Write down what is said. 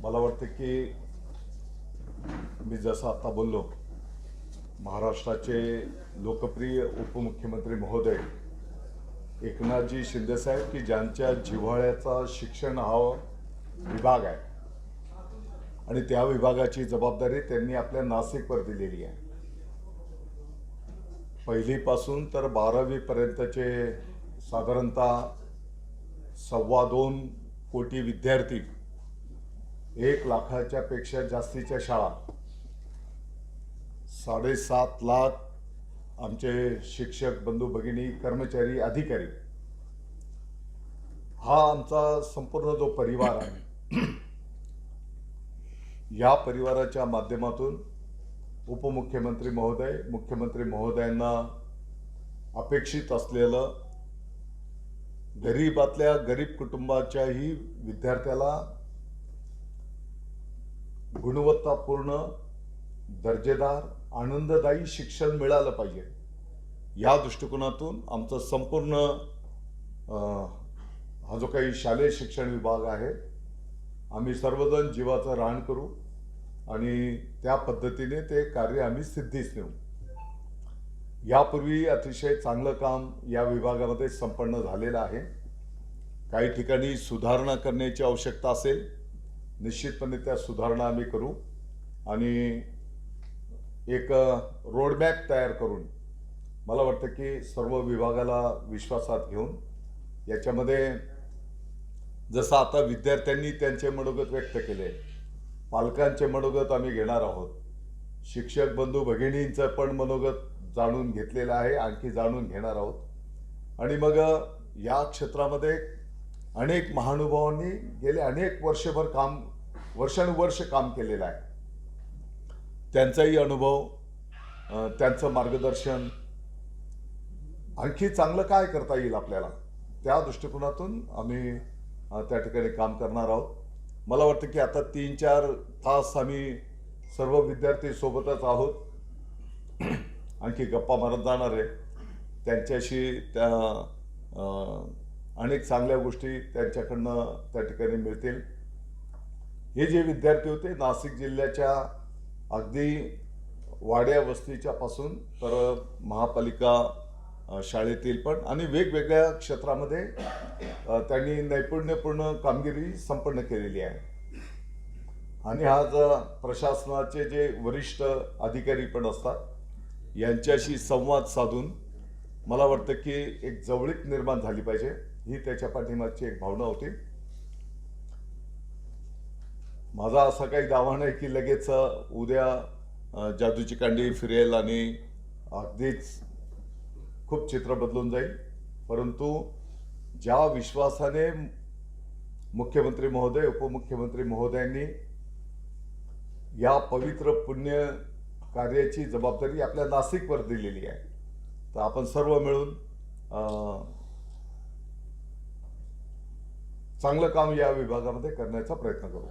मला वाटतं की मी जसं आता बोललो महाराष्ट्राचे लोकप्रिय उपमुख्यमंत्री महोदय एकनाथजी शिंदेसाहेब की ज्यांच्या जिव्हाळ्याचा शिक्षण हा विभाग आहे. आणि त्या विभागाची जबाबदारी त्यांनी आपल्या नाशिकवर दिलेली आहे. पहिलीपासून तर बारावीपर्यंतचे साधारणतः सव्वा दोन कोटी विद्यार्थी एक लाखाच्या पेक्षा जास्तीच्या शाळा. साडेसात लाख आमचे शिक्षक बंधू भगिनी कर्मचारी अधिकारी. हा आमचा संपूर्ण जो परिवार आहे या परिवाराच्या माध्यमातून उपमुख्यमंत्री महोदय मुख्यमंत्री महोदयांना अपेक्षित असलेलं गरीबातल्या गरीब कुटुंबाच्याही विद्यार्थ्याला गुणवत्तापूर्ण दर्जेदार आनंददायी शिक्षण मिळालं पाहिजे. या दृष्टिकोनातून आमचं संपूर्ण हा जो काही शालेय शिक्षण विभाग आहे आम्ही सर्वजण जीवाचं रान करू आणि त्या पद्धतीने ते कार्य आम्ही सिद्धीच नेऊ. यापूर्वी अतिशय चांगलं काम या विभागामध्ये संपन्न झालेलं आहे. काही ठिकाणी सुधारणा करण्याची आवश्यकता असेल निश्चितपणे त्या सुधारणा आम्ही करू. आणि एक रोडमॅप तयार करून मला वाटतं की सर्व विभागाला विश्वासात घेऊन याच्यामध्ये जसं आता विद्यार्थ्यांनी त्यांचे मनोगत व्यक्त केले पालकांचे मनोगत आम्ही घेणार आहोत. शिक्षक बंधू भगिनींचं पण मनोगत जाणून घेतलेलं आहे आणखी जाणून घेणार आहोत. आणि मग या क्षेत्रामध्ये अनेक महानुभावांनी गेले अनेक वर्षभर काम वर्षानुवर्ष काम केलेलं आहे. त्यांचाही अनुभव त्यांचं मार्गदर्शन आणखी चांगलं काय करता येईल आपल्याला त्या दृष्टिकोनातून आम्ही त्या ठिकाणी काम करणार आहोत. मला वाटतं की आता तीन चार तास आम्ही सर्व विद्यार्थी सोबतच आहोत. आणखी गप्पा मारत जाणार आहे. त्यांच्याशी त्या अनेक चांगल्या गोष्टी त्यांच्याकडनं त्या ठिकाणी मिळतील. हे जे विद्यार्थी होते नाशिक जिल्ह्याच्या अगदी वाड्या वस्तीच्या पासून तर महापालिका शाळेतील पण आणि वेगवेगळ्या क्षेत्रामध्ये त्यांनी नैपुण्यपूर्ण कामगिरी संपन्न केलेली आहे. आणि आज अ, प्रशासनाचे जे वरिष्ठ अधिकारी पण असतात यांच्याशी संवाद साधून मला वाटतं की एक जवळीक निर्माण झाली पाहिजे. ही त्याच्या पाठीमागची एक भावना होती. माझा असा काही दावा नाही की लगेच उद्या जादूची कांडी फिरेल आणि अगदीच खूप चित्र बदलून जाईल. परंतु ज्या विश्वासाने मुख्यमंत्री महोदय उपमुख्यमंत्री महोदयांनी या पवित्र पुण्य कार्याची जबाबदारी आपल्या नाशिकवर दिलेली आहे. तर आपण सर्व मिळून चांगलं काम या विभागामध्ये करण्याचा प्रयत्न करू.